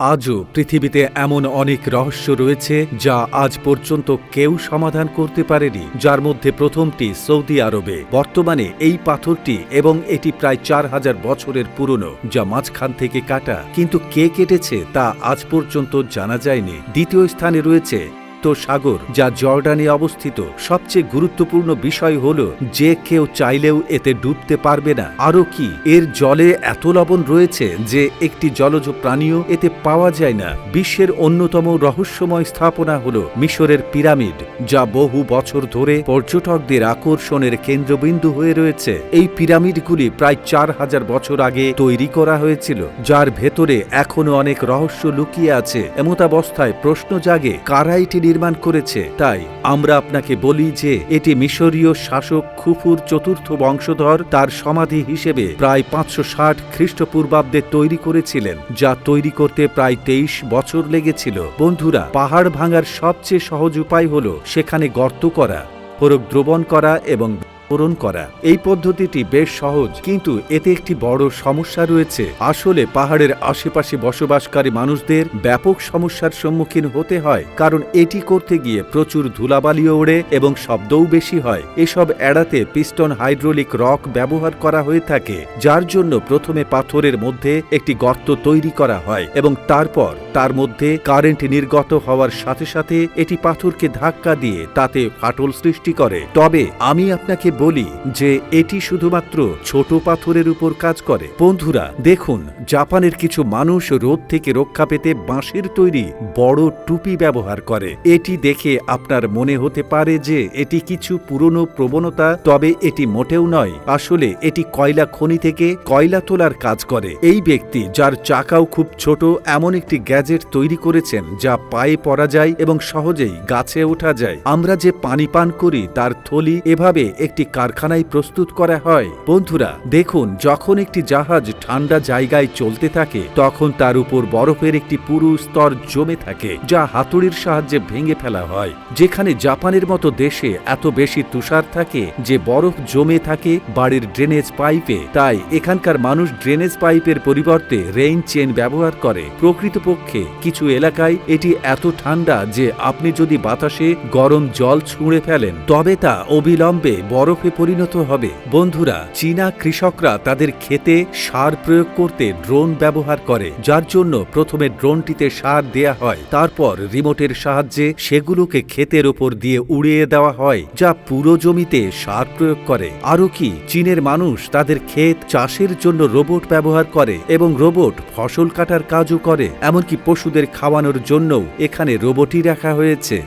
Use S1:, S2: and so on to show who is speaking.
S1: আজও পৃথিবীতে এমন অনেক রহস্য রয়েছে যা আজ পর্যন্ত কেউ সমাধান করতে পারেনি, যার মধ্যে প্রথমটি সৌদি আরবে। বর্তমানে এই পাথরটি এবং এটি প্রায় চার হাজার বছরের পুরনো, যা মাঝখান থেকে কাটা। কিন্তু কে কেটেছে তা আজ পর্যন্ত জানা যায়নি। দ্বিতীয় স্থানে রয়েছে তো সাগর, যা জর্ডানে অবস্থিত। সবচেয়ে গুরুত্বপূর্ণ বিষয় হল, যে কেউ চাইলেও এতে ডুবতে পারবে না। আরও কি, এর জলে এত লবণ রয়েছে যে একটি জলজ প্রাণীও এতে পাওয়া যায় না। বিশ্বের অন্যতম রহস্যময় স্থাপনা হল মিশরের পিরামিড, যা বহু বছর ধরে পর্যটকদের আকর্ষণের কেন্দ্রবিন্দু হয়ে রয়েছে। এই পিরামিডগুলি প্রায় চার হাজার বছর আগে তৈরি করা হয়েছিল, যার ভেতরে এখনও অনেক রহস্য লুকিয়ে আছে। এমতাবস্থায় প্রশ্ন জাগে, কারা এটি নির্মাণ করেছে। তাই আমরা আপনাকে বলি যে, এটি মিশরীয় শাসক খুফুর চতুর্থ বংশধর তার সমাধি হিসেবে প্রায় পাঁচশো ষাট খ্রিস্টপূর্বাব্দে তৈরি করেছিলেন, যা তৈরি করতে প্রায় তেইশ বছর লেগেছিল। বন্ধুরা, পাহাড় ভাঙার সবচেয়ে সহজ উপায় হল সেখানে গর্ত করা হরক দ্রবণ করা এবং পূরণ করা। এই পদ্ধতিটি বেশ সহজ, কিন্তু এতে একটি বড় সমস্যা রয়েছে। আসলে পাহাড়ের আশেপাশে বসবাসকারী মানুষদের ব্যাপক সমস্যার সম্মুখীন হতে হয়, কারণ এটি করতে গিয়ে প্রচুর ধুলাবালিও ওড়ে এবং শব্দও বেশি হয়। এসব এড়াতে পিস্টন হাইড্রোলিক রক ব্যবহার করা হয়ে থাকে, যার জন্য প্রথমে পাথরের মধ্যে একটি গর্ত তৈরি করা হয় এবং তারপর তার মধ্যে কারেন্ট নির্গত হওয়ার সাথে সাথে এটি পাথরকে ধাক্কা দিয়ে তাতে ফাটল সৃষ্টি করে। তবে আমি আপনাকে বলি যে এটি শুধুমাত্র ছোট পাথরের উপর কাজ করে। বন্ধুরা, দেখুন, জাপানের কিছু মানুষ রোদ থেকে রক্ষা পেতে বাঁশের তৈরি বড় টুপি ব্যবহার করে। এটি দেখে আপনার মনে হতে পারে যে এটি কিছু পুরনো প্রবণতা, তবে এটি মোটেও নয়। আসলে এটি কয়লা খনি থেকে কয়লা তোলার কাজ করে। এই ব্যক্তি, যার চাকাও খুব ছোট, এমন একটি গ্যাজেট তৈরি করেছেন যা পায়ে পরা যায় এবং সহজেই গাছে ওঠা যায়। আমরা যে পানি পান করি, তার থলি এভাবে একটি কারখানায় প্রস্তুত করা হয়। বন্ধুরা, দেখুন, যখন একটি জাহাজ ঠান্ডা জায়গায় চলতে থাকে, তখন তার উপর বরফের একটি পুরু স্তর জমে থাকে, যা হাতুড়ির সাহায্যে ভেঙে ফেলা হয়। যেখানে জাপানের মতো দেশে এত বেশি তুষার থাকে যে বরফ জমে থাকে বাড়ির ড্রেনেজ পাইপে। তাই এখানকার মানুষ ড্রেনেজ পাইপের পরিবর্তে রেইন চেন ব্যবহার করে। প্রকৃতপক্ষে, কিছু এলাকায় এটি এত ঠান্ডা যে আপনি যদি বাতাসে গরম জল ছুঁড়ে ফেলেন, তবে তা অবিলম্বে বরফে পরিণত হবে। বন্ধুরা, চীনা কৃষকরা তাদের ক্ষেতে সার প্রয়োগ করতে ড্রোন ব্যবহার করে, যার জন্য প্রথমে ড্রোনটিতে সার দেয়া হয়, তারপর রিমোটের সাহায্যে সেগুলোকে ক্ষেতের ওপর দিয়ে উড়িয়ে দেওয়া হয়, যা পুরো জমিতে সার প্রয়োগ করে। আরও কি, চীনের মানুষ তাদের ক্ষেত চাষের জন্য রোবট ব্যবহার করে এবং রোবট ফসল কাটার কাজও করে, এমনকি পশুদের খাওয়ানোর জন্যও এখানে রোবটই রাখা হয়েছে।